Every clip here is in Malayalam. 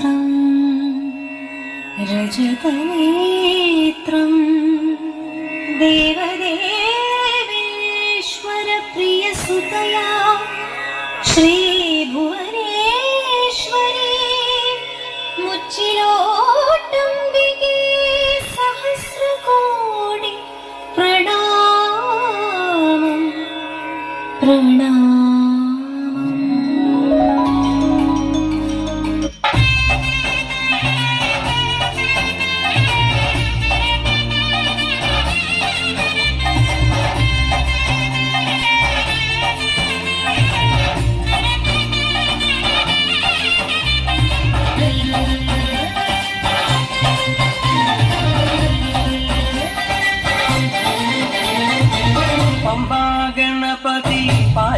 രജതനേത്രം രജതനേത്രം ദേവദേവേശ്വരപ്രിയസുതയാ ശ്രീഭുവനേശ്വരി മുച്ചിലോട്ടംബികേ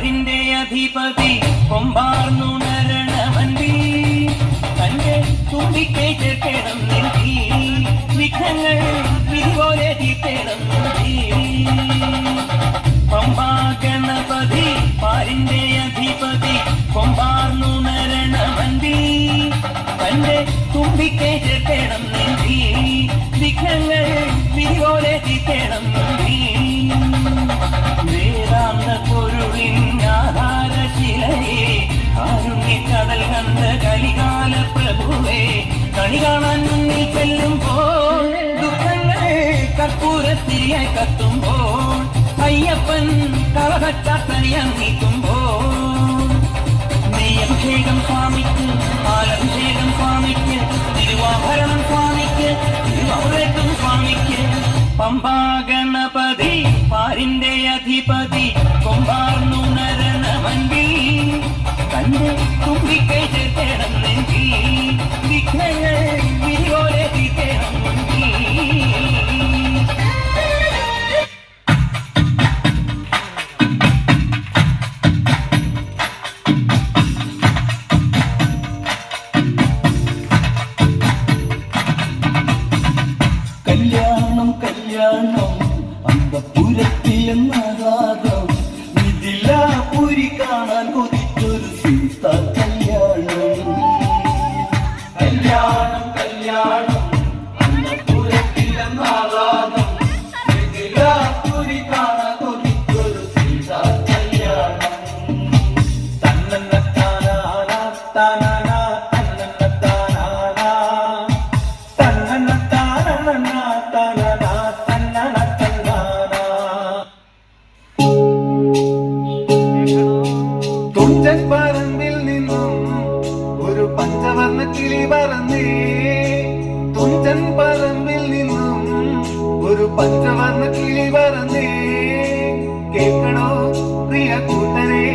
പാരിന്റെ അധിപതി കൊമ്പാർന്നുണരണമന്തി തന്റെ തുമ്പിക്കൈ ചേർക്കണം നിന്തി വിഘ്നങ്ങൾ വിധിപോലെ തീർക്കണം നിന്തി പമ്പാ ഗണപതി നിന്തി അയ്യപ്പൻ നീക്കുമ്പോൾ നെയ്യഭിഷേകം സ്വാമിക്ക് പാലഭിഷേകം സ്വാമിക്ക് തിരുവാഭരണം സ്വാമിക്ക് തിരുവമൃത്തും സ്വാമിക്ക്. പമ്പാ ഗണപതി പാരിന്റെ അധിപതി കൊമ്പാർന്നുണരണമന്തി തുഞ്ചൻ പറമ്പിൽ നിന്നും ഒരു പഞ്ചവർണ കിളി പറന്നേ. കേൾക്കണോ പ്രിയ കൂട്ടരെ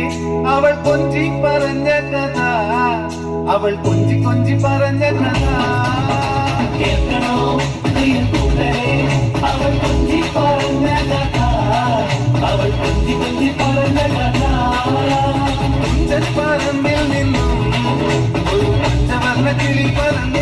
അവൾ കൊഞ്ചി പറഞ്ഞ കഥ. അവൾ കൊഞ്ചി കൊഞ്ചി പറഞ്ഞ കഥ. കേൾക്കണോ പ്രിയ കൂട്ടരെ അവൾ കൊഞ്ചി പറഞ്ഞ കഥ. അവൾ കൊഞ്ചി കൊഞ്ചി പറഞ്ഞ കഥ. പറമ്പിൽ നിന്നും ഒരു പഞ്ചവർണ കിളി പറന്നേ.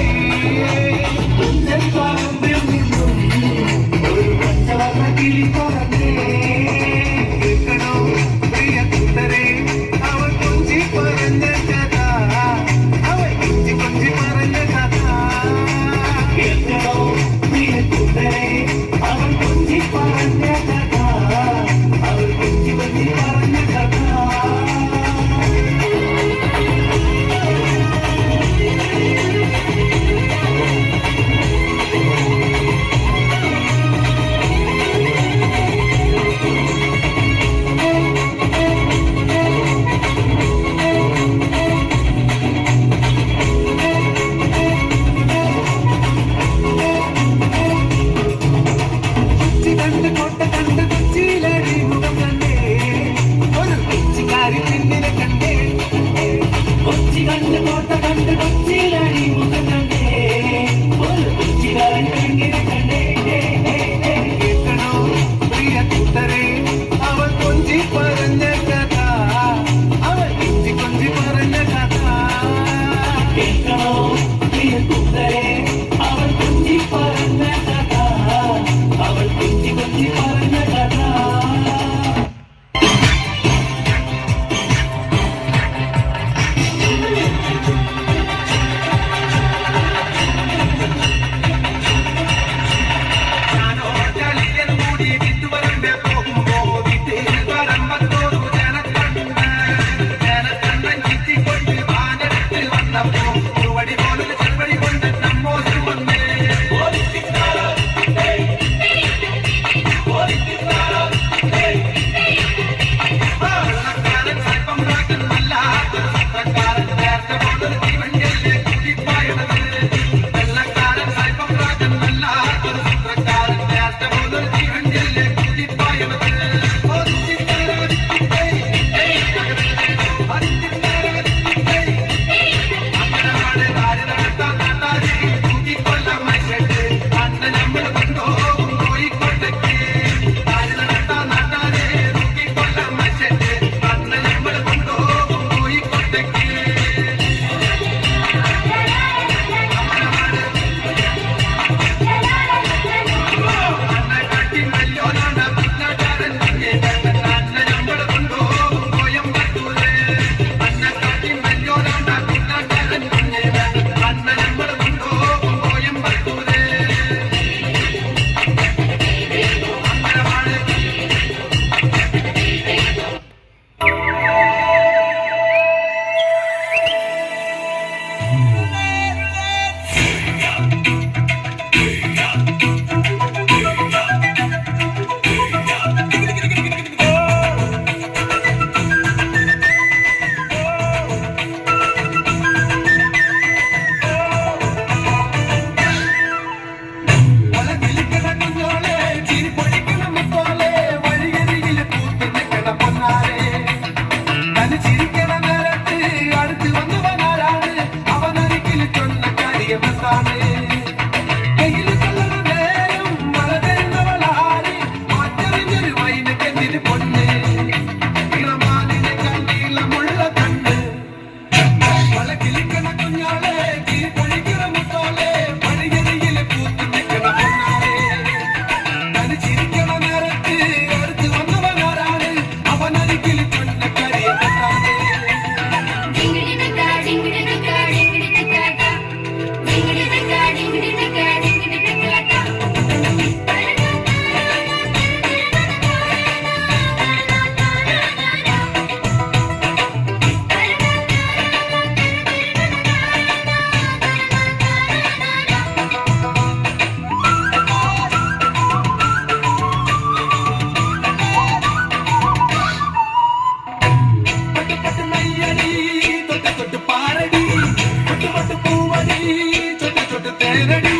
பட்டு பூவதி சொட்டு சொட்டு தேரடி